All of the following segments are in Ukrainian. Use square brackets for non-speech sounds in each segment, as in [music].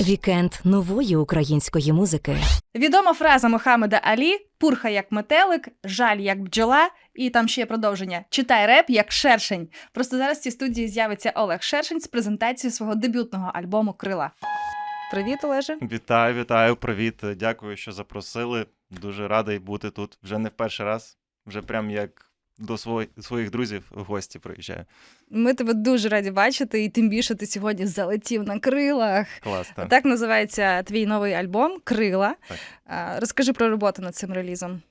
Вікенд нової української музики. Відома фраза Мохамеда Алі: пурха як метелик, жаль як бджола, і там ще є продовження. Читай реп як шершень. Просто зараз в цій студії з'явиться Олег Шершень з презентацією свого дебютного альбому Крила. Привіт, Олеже. Вітаю, вітаю, привіт. Дякую, що запросили. Дуже радий бути тут. Вже не в перший раз, вже прям як до свої- своїх друзів в гості приїжджаю. Ми тебе дуже раді бачити, і тим більше ти сьогодні залетів на крилах. Клас, так. Так називається твій новий альбом Крила. Так. Розкажи про роботу над цим релізом.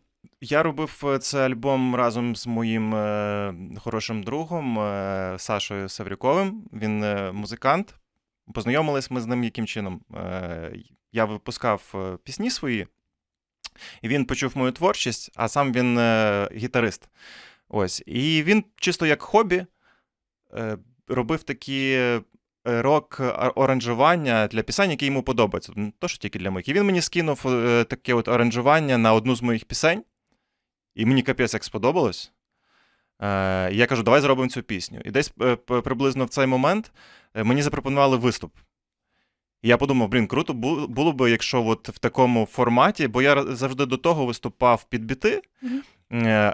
Я робив е, цей альбом разом з моїм е, хорошим другом е, Сашою Саврюковим. Він е, музикант. Познайомились ми з ним яким чином. Е, я випускав пісні свої, і він почув мою творчість, а сам він е, гітарист. Ось. І він чисто як хобі е, робив такі. е, Рок оранжування для пісень, які йому подобаються. Не то, що тільки для моїх. І він мені скинув е, таке от оранжування на одну з моїх пісень. І мені капець як сподобалось. Я кажу, давай зробимо цю пісню. І десь приблизно в цей момент мені запропонували виступ. І я подумав, блін, круто було б, якщо от в такому форматі, бо я завжди до того виступав під біти. Мгм. Е,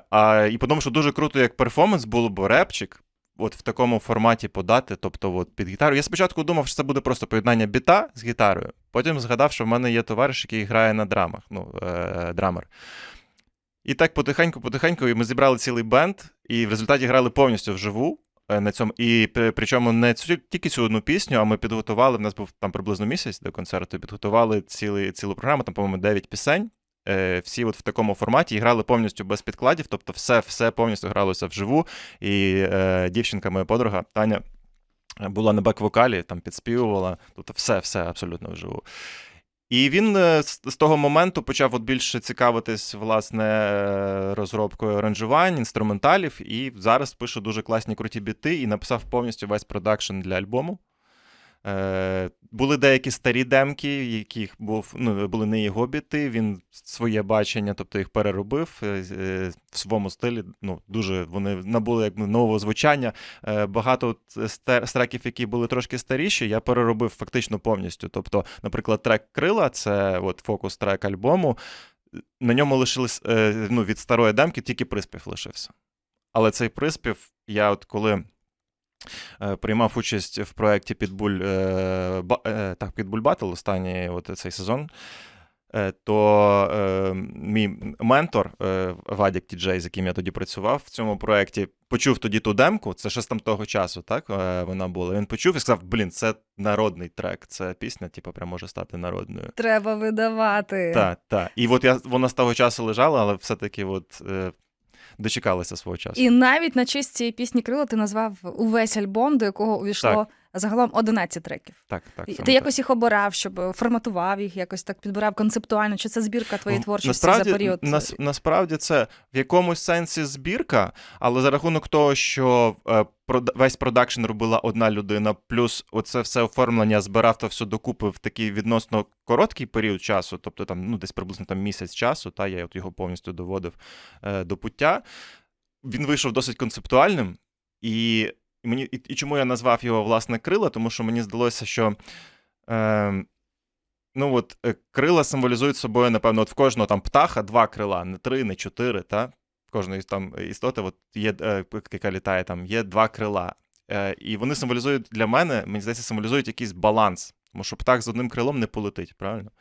а, і подумав, що дуже круто, як перформанс було б репчик. От в такому форматі подати, тобто от під гітару. Я спочатку думав, що це буде просто поєднання біта з гітарою. Потім згадав, що в мене є товариш, який грає на драмах, ну, е, драмер. І так потихеньку, потихеньку, ми зібрали цілий бенд, і в результаті грали повністю вживу. е, На цьому, і при- причому не цю, тільки цю одну пісню, а ми підготували. В нас був там приблизно місяць до концерту. Підготували цілий, цілу програму, там, по-моєму, 9 пісень. Е, всі от в такому форматі і грали повністю без підкладів, тобто все, все повністю гралося вживу. І е, дівчинка, моя подруга Таня, була на бек-вокалі, там підспівувала, тобто все, все абсолютно вживу. І він е, з, того моменту почав от більше цікавитись власне розробкою аранжувань, інструменталів, і зараз пише дуже класні круті біти і написав повністю весь продакшн для альбому. Е, були деякі старі демки, яких був, ну, були не його біти, він своє бачення, тобто їх переробив е, е, в своєму стилі. Ну, дуже вони набули якби нового звучання. Е, багато з треків, які були трошки старіші, я переробив фактично повністю. Тобто, наприклад, трек Крила це от фокус трек альбому. На ньому лишились е, ну, від старої демки тільки приспів лишився. Але цей приспів, я от коли е, приймав участь в проєкті Pitbull, е, е, так, Pitbull Battle, останній от цей сезон, то е, мій ментор е, Вадік Тіджей, з яким я тоді працював в цьому проєкті, почув тоді ту демку, це ще з там того часу, так, е, вона була. Він почув і сказав: блін, це народний трек, це пісня, типу, прям може стати народною. Треба видавати. Так, так. І от я, вона з того часу лежала, але все-таки от, е, дочекалася свого часу. І навіть на честь цієї пісні Крила ти назвав увесь альбом, до якого увійшло Так. загалом 11 треків. Так, так. Ти так. якось їх обирав, щоб е, форматував їх, якось так підбирав концептуально. Чи це збірка твоєї творчості насправді, за період? Нас, насправді це в якомусь сенсі збірка, але за рахунок того, що е, весь продакшн робила одна людина, плюс оце все оформлення збирав то все докупи в такий відносно короткий період часу, тобто там ну десь приблизно там місяць часу, та я от його повністю доводив е, до пуття. Він вийшов досить концептуальним, і і мені і, і чому я назвав його власне крила, тому що мені здалося, що. Е, Ну, от е, крила символізують собою, напевно, от в кожного там птаха два крила, не три, не чотири, та? Кожної там істоти, от є, е, яка літає, там є два крила. Е, і вони символізують для мене, мені здається, символізують якийсь баланс. Тому що птах з одним крилом не полетить, правильно?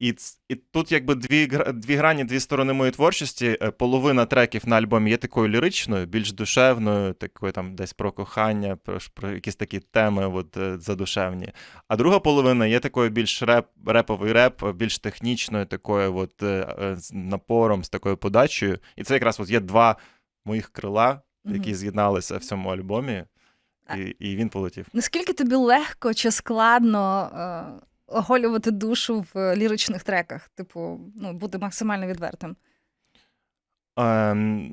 І, і тут якби дві, дві грані, дві сторони моєї творчості. Е, Половина треків на альбомі є такою ліричною, більш душевною, такою там десь про кохання, про, про якісь такі теми от, е, задушевні. А друга половина є такою більш реп, реповий реп, більш технічною, такою от, е, з напором, з такою подачею. І це якраз от є два моїх крила, які з'єдналися в цьому альбомі, і, і він полетів. Наскільки тобі легко чи складно оголювати душу в е, ліричних треках? Типу, ну, бути максимально відвертим. Ем,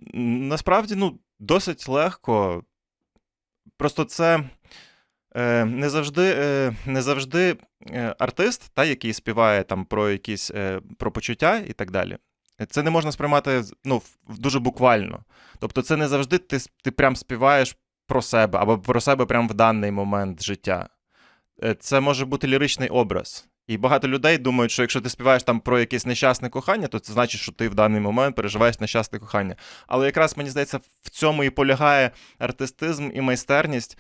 насправді, ну, досить легко. Просто це е, не завжди, е, не завжди е, артист, та, який співає там про якісь е, про почуття і так далі. Це не можна сприймати ну, дуже буквально. Тобто, це не завжди ти, ти прям співаєш про себе або про себе прямо в даний момент життя. Е, це може бути ліричний образ. І багато людей думають, що якщо ти співаєш там про якесь нещасне кохання, то це значить, що ти в даний момент переживаєш нещасне кохання. Але якраз мені здається, в цьому і полягає артистизм і майстерність,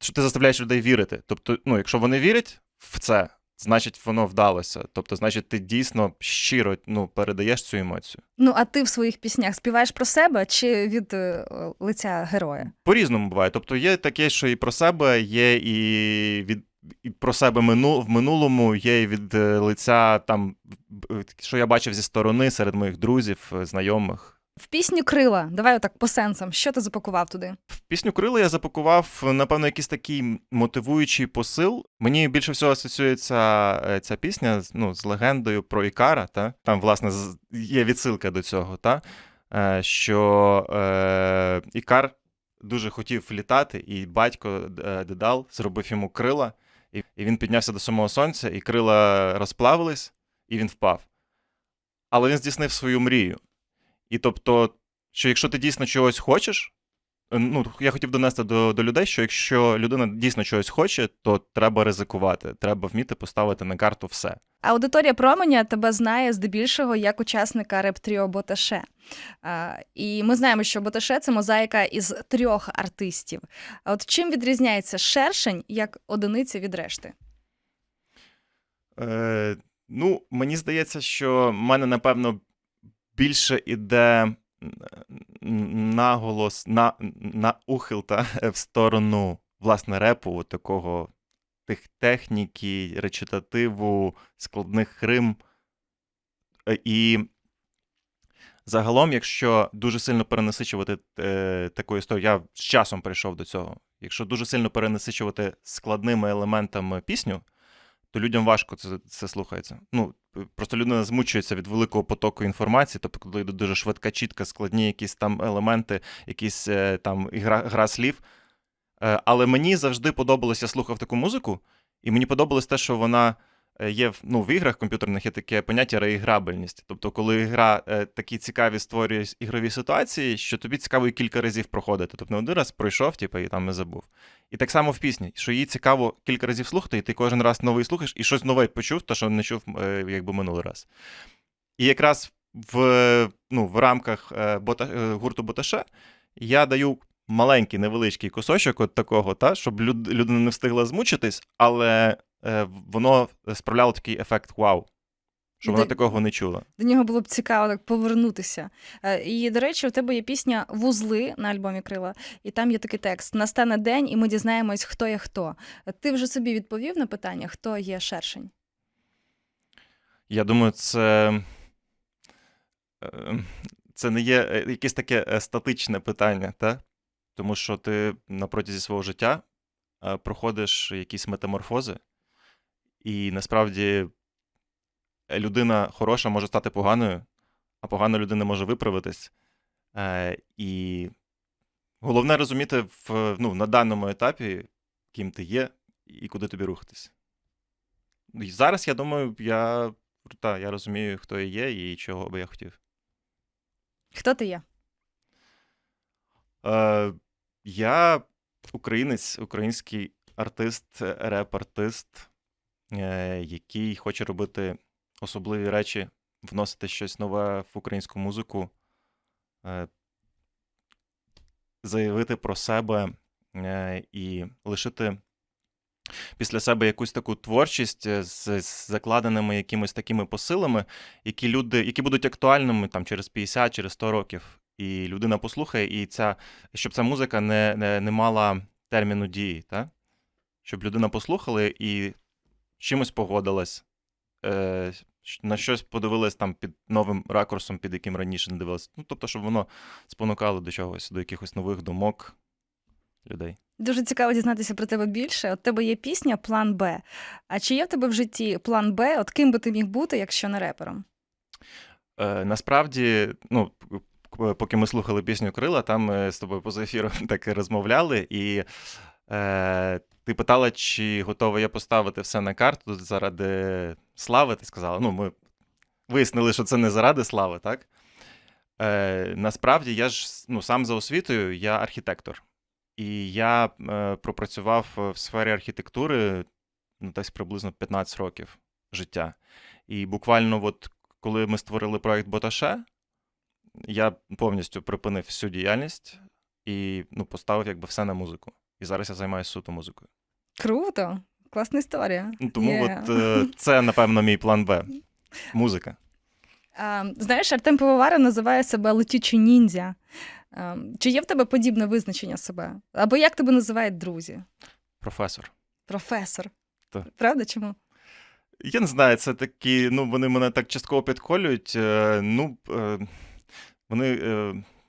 що ти заставляєш людей вірити. Тобто, ну, якщо вони вірять в це, значить воно вдалося. Тобто, значить, ти дійсно щиро ну, передаєш цю емоцію. Ну, а ти в своїх піснях співаєш про себе чи від е, лиця героя? По-різному буває. Тобто є таке, що і про себе, є і від. І про себе мину, в минулому є і від е, лиця там, що я бачив зі сторони серед моїх друзів, е, знайомих. В пісню Крила, давай отак по сенсам. Що ти запакував туди? В пісню Крила я запакував, напевно, якийсь такий мотивуючий посил. Мені більше всього асоціюється е, ця пісня ну, з легендою про Ікара. Та? Там, власне, є відсилка до цього, та? Е, що е, Ікар дуже хотів літати, і батько е, Дедал зробив йому крила, і, він піднявся до самого сонця, і крила розплавились, і він впав. Але він здійснив свою мрію. І тобто, що якщо ти дійсно чогось хочеш, ну, я хотів донести до, до людей, що якщо людина дійсно чогось хоче, то треба ризикувати, треба вміти поставити на карту все. Аудиторія променя тебе знає здебільшого як учасника реп-тріо Боташе. А, і ми знаємо, що Боташе це мозаїка із трьох артистів. А от чим відрізняється шершень як одиниця від решти? Е, ну, мені здається, що в мене, напевно, більше іде наголос, на, на ухил та, в сторону, власне, репу, такого тих техніки, речитативу, складних рим. Е, І загалом, якщо дуже сильно перенасичувати е, таку історію, я з часом прийшов до цього. Якщо дуже сильно перенасичувати складними елементами пісню, то людям важко це, це слухається. Ну, просто людина змучується від великого потоку інформації, тобто, коли йде дуже швидка, чітка, складні якісь там елементи, якісь е, там гра, гра слів. Е, але мені завжди подобалося, слухав таку музику, і мені подобалось те, що вона є в, ну, в іграх комп'ютерних є таке поняття реіграбельність. Тобто, коли гра е, такі цікаві створює ігрові ситуації, що тобі цікаво і кілька разів проходити. Тобто не один раз пройшов, типу, і там не забув. І так само в пісні, що її цікаво кілька разів слухати, і ти кожен раз новий слухаєш, і щось нове почув, то що не чув е, якби минулий раз. І якраз в, ну, в рамках е, бота, е, гурту Боташе я даю маленький невеличкий кусочок от такого, та, щоб люд, людина не встигла змучитись, але е, воно справляло такий ефект вау, щоб вона Де- такого не чула. До нього було б цікаво так повернутися. Е, І, до речі, у тебе є пісня Вузли на альбомі Крила, і там є такий текст: Настане день, і ми дізнаємось, хто є хто. Ти вже собі відповів на питання, хто є шершень? Я думаю, це, е, це не є е, якесь таке е, статичне питання, та? тому що ти на протязі свого життя е, проходиш якісь метаморфози, і насправді е, людина хороша може стати поганою, а погана людина може виправитись. Е, І головне розуміти в, ну, на даному етапі, ким ти є і куди тобі рухатись. І зараз, я думаю, я та, я розумію, хто я є і чого би я хотів. Хто ти є? Е, я українець, український артист, е, реп-артист, який хоче робити особливі речі, вносити щось нове в українську музику, е, заявити про себе е, і лишити після себе якусь таку творчість е, з закладеними якимись такими посилами, які люди, які будуть актуальними там через 50, через 100 років. І людина послухає, і ця, щоб ця музика не, не, не мала терміну дії, та? щоб людина послухала і чимось погодилась, е, на щось подивилась там під новим ракурсом, під яким раніше не дивилась. Ну, тобто, щоб воно спонукало до чогось, до якихось нових думок людей. Дуже цікаво дізнатися про тебе більше. От тебе є пісня План Б. А чи є в тебе в житті план Б? От ким би ти міг бути, якщо не репером? Е, насправді, ну, поки ми слухали пісню Крила, там ми з тобою поза ефіром [laughs] так і розмовляли, і е, ти питала, чи готова я поставити все на карту заради слави. Ти сказала, ну, ми вияснили, що це не заради слави, так? Е, насправді, я ж ну, сам за освітою, я архітектор. І я е, пропрацював в сфері архітектури ну, десь приблизно 15 років життя. І буквально, от коли ми створили проект Боташе, я повністю припинив всю діяльність і ну, поставив якби все на музику. І зараз я займаюся суто музикою. Круто, класна історія. Ну, тому Є. от е, це, напевно, мій план Б. Музика. Знаєш, Артем Пивоваров називає себе летючий ніндзя. Чи є в тебе подібне визначення себе? Або як тебе називають друзі? Професор. Професор. Так. Правда, чому? Я не знаю, це такі, ну, вони мене так частково підколюють. е, Ну, е, вони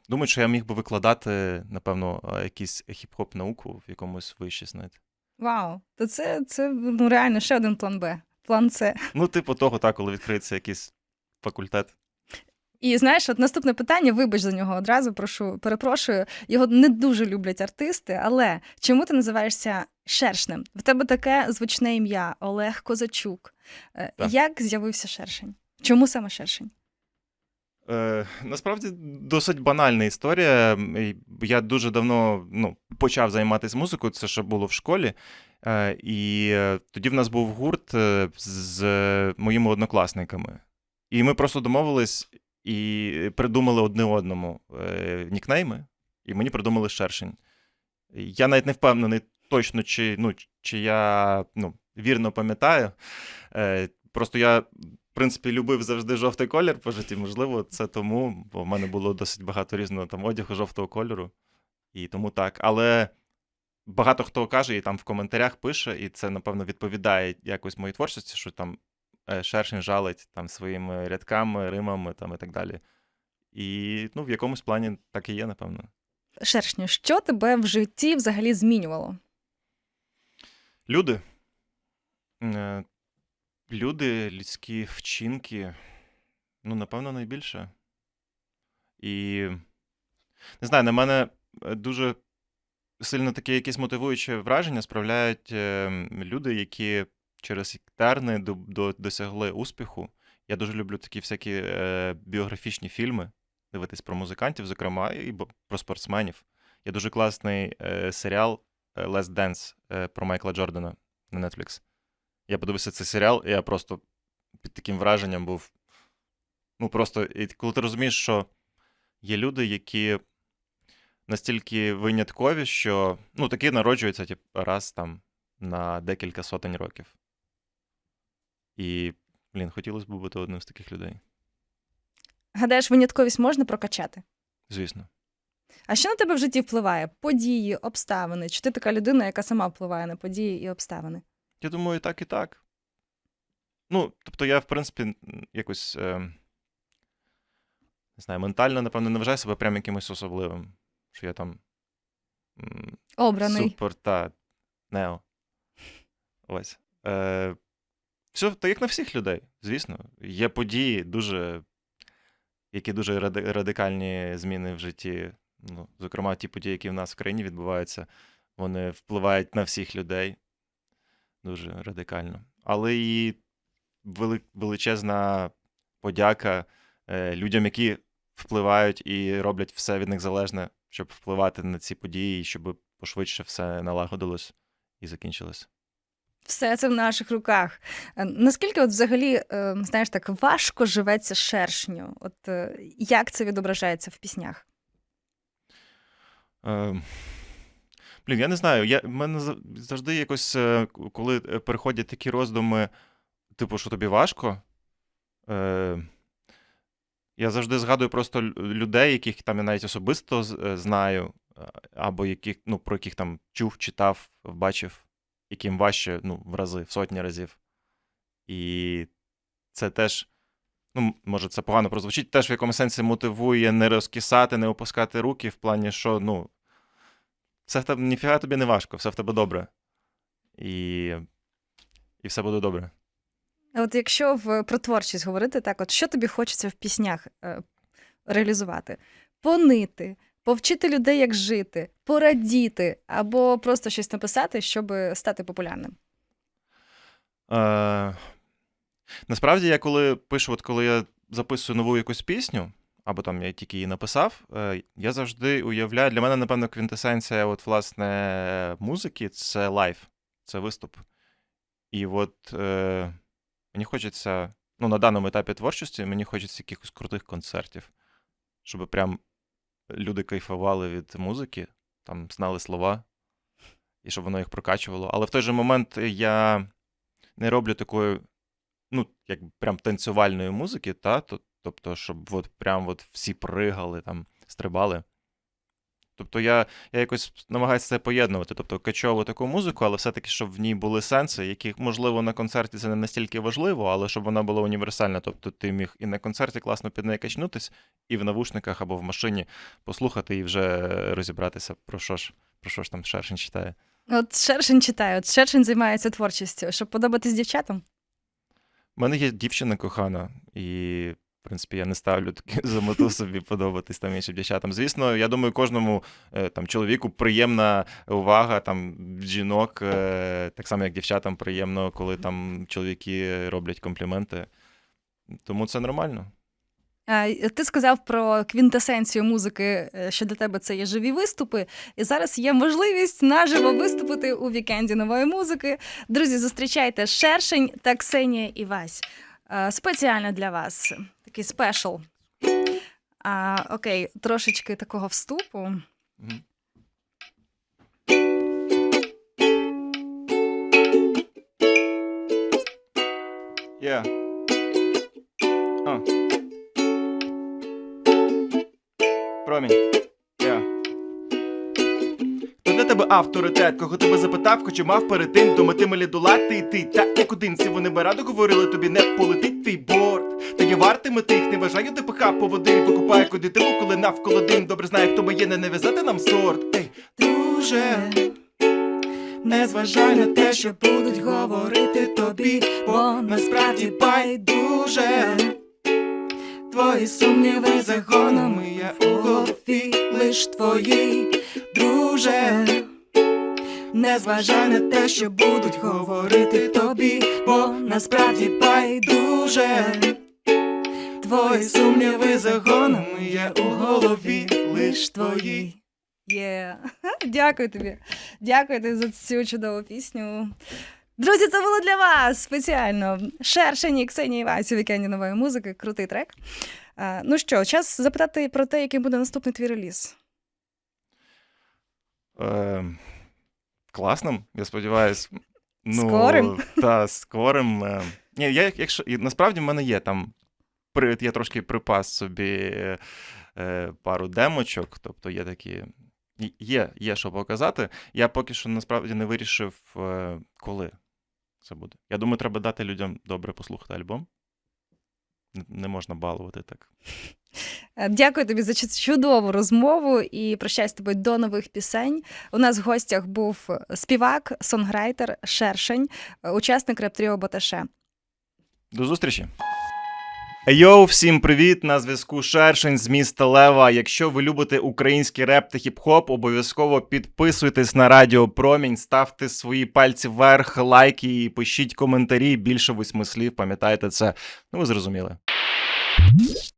думають, що я міг би викладати, напевно, е, якийсь хіп-хоп науку в якомусь виші, знаєте. Вау, то це, це ну, реально ще один план Б. План С. Ну, типу того, так, коли відкриється якийсь факультет. І знаєш, от наступне питання, вибач за нього одразу, прошу, перепрошую. Його не дуже люблять артисти, але чому ти називаєшся Шершнем? В тебе таке звучне ім'я Олег Козачук. Е, Так. Як з'явився шершень? Чому саме шершень? Е, насправді досить банальна історія. Я дуже давно ну, почав займатися музикою, це ще було в школі. Е, і е, тоді в нас був гурт е, з моїми однокласниками. І ми просто домовились і придумали одне одному е, нікнейми, і мені придумали шершень. Я навіть не впевнений точно, чи, ну, чи я ну, вірно пам'ятаю. Е, просто я в принципі, любив завжди жовтий колір по житті. Можливо, це тому, бо в мене було досить багато різного там одягу жовтого кольору. І тому так. Але багато хто каже, і там в коментарях пише, і це, напевно, відповідає якось моїй творчості, що там е, шершень жалить там своїми рядками, римами там, і так далі. І ну, в якомусь плані так і є, напевно. Шершню, що тебе в житті взагалі змінювало? Люди. Люди, людські вчинки, ну, напевно, найбільше. І не знаю, на мене е, дуже сильно таке якесь мотивуюче враження справляють е, люди, які через терни до, до, досягли успіху. Я дуже люблю такі всякі е, біографічні фільми, дивитись про музикантів, зокрема, і про спортсменів. Є дуже класний е, серіал Last Dance про Майкла Джордана на Netflix. Я подивився цей серіал, і я просто під таким враженням був. Ну, просто, і коли ти розумієш, що є люди, які настільки виняткові, що ну, такі народжуються тип, раз там на декілька сотень років. І, блін, хотілося б бути одним з таких людей. Гадаєш, винятковість можна прокачати? Звісно. А що на тебе в житті впливає? Події, обставини? Чи ти така людина, яка сама впливає на події і обставини? Я думаю, і так, і так. Ну, тобто, я, в принципі, якось. Е, не знаю, ментально, напевно, не вважаю себе прям якимось особливим. Що я там. м, Обраний. Супер, та Нео. Ось. Е, все так як на всіх людей, звісно. Є події, дуже, які дуже радикальні зміни в житті. Ну, зокрема, ті події, які в нас в країні відбуваються, вони впливають на всіх людей дуже радикально. Але і величезна подяка е, людям, які впливають і роблять все від них залежне, щоб впливати на ці події, і щоб пошвидше все налагодилось і закінчилось. Все це в наших руках. Е, Наскільки от взагалі, е, знаєш, так важко живеться шершню? От як це відображається в піснях? Е, блін, я не знаю. Я, мене завжди якось, е, коли е, переходять такі роздуми, типу, що тобі важко. Е, я завжди згадую просто людей, яких там я навіть особисто е, знаю, або яких, ну, про яких там чув, читав, бачив, яким важче ну, в рази, в сотні разів. І це теж, ну, може, це погано прозвучить, теж в якомусь сенсі мотивує не розкисати, не опускати руки, в плані, що ну, все в тебе ніфіга тобі не важко, все в тебе добре. І, і все буде добре. От якщо в, про творчість говорити, так, от що тобі хочеться в піснях е, реалізувати? Понити, повчити людей, як жити, порадіти, або просто щось написати, щоб стати популярним. Е, насправді, я коли пишу, от коли я записую нову якусь пісню, або там я тільки її написав, е, я завжди уявляю, для мене, напевно, квінтесенція от, власне, музики це лайв, це виступ. І от е, мені хочеться, ну, на даному етапі творчості, мені хочеться якихось крутих концертів, щоб прям люди кайфували від музики, там знали слова, і щоб воно їх прокачувало. Але в той же момент я не роблю такої, ну, як прям танцювальної музики, та? то- тобто, щоб от прям от всі пригали, там, стрибали. Тобто я, я якось намагаюся це поєднувати, тобто качову таку музику, але все-таки, щоб в ній були сенси, які, можливо, на концерті це не настільки важливо, але щоб вона була універсальна. Тобто ти міг і на концерті класно під неї качнутись, і в навушниках або в машині послухати і вже розібратися, про що ж, про що ж там шершень читає. От Шершень читає, от Шершень займається творчістю, щоб подобатись дівчатам. У мене є дівчина кохана, і, в принципі, я не ставлю таки [laughs] за мету собі подобатись там іншим дівчатам. Звісно, я думаю, кожному е, там чоловіку приємна увага там жінок, е, так само як дівчатам приємно, коли там чоловіки роблять компліменти. Тому це нормально. Ти сказав про квінтесенцію музики, е, що для тебе це є живі виступи. І зараз є можливість наживо виступити у вікенді нової музики. Друзі, зустрічайте Шершень та Ксенія Івась. Е, Спеціально для вас такий спешл. А, окей, трошечки такого вступу. Yeah. А. Промінь. Тебе авторитет, кого тебе запитав, хоч і мав перед тим думати милі долати йти. Так як одинці вони би радо говорили тобі, не полетить твій борт. Та є вартими тих, не вважаю ДПХ по води, викупає куди тиву, коли навколо дим. Добре знає, хто моє, не нав'язати нам сорт. Ей, друже. Не зважай на те, що будуть говорити тобі, бо насправді байдуже. Твої сумніви загонами я у голові лиш твої, друже. Не зважай на те, що будуть говорити тобі, бо насправді байдуже. Твої сумніви загонами я у голові лиш твої. Є. [laughs] Дякую тобі. Дякую тобі за цю чудову пісню. Друзі, це було для вас спеціально. Шершені і Ксенія Івась у вікенді нової музики. Крутий трек. А, ну що, час запитати про те, який буде наступний твій реліз. Е, класним, я сподіваюся. Ну, Скорим? Та, скорим. Е. Ні, я, якщо, насправді в мене є там. Я трошки припас собі е, пару демочок, тобто є такі. Є, є що показати. Я поки що насправді не вирішив, е, коли це буде. Я думаю, треба дати людям добре послухати альбом. Не- можна балувати так. Е, Дякую тобі за чу- чудову розмову і прощаюсь з тобою до нових пісень. У нас в гостях був співак, сонграйтер, Шершень, учасник реп-тріо Боташе. До зустрічі. Йоу, всім привіт! На зв'язку Шершень з міста Лева. Якщо ви любите український реп та хіп-хоп, обов'язково підписуйтесь на Радіо Промінь, ставте свої пальці вверх, лайки і пишіть коментарі. Більше восьми слів, пам'ятайте це. Ну, ви зрозуміли. Mm-hmm.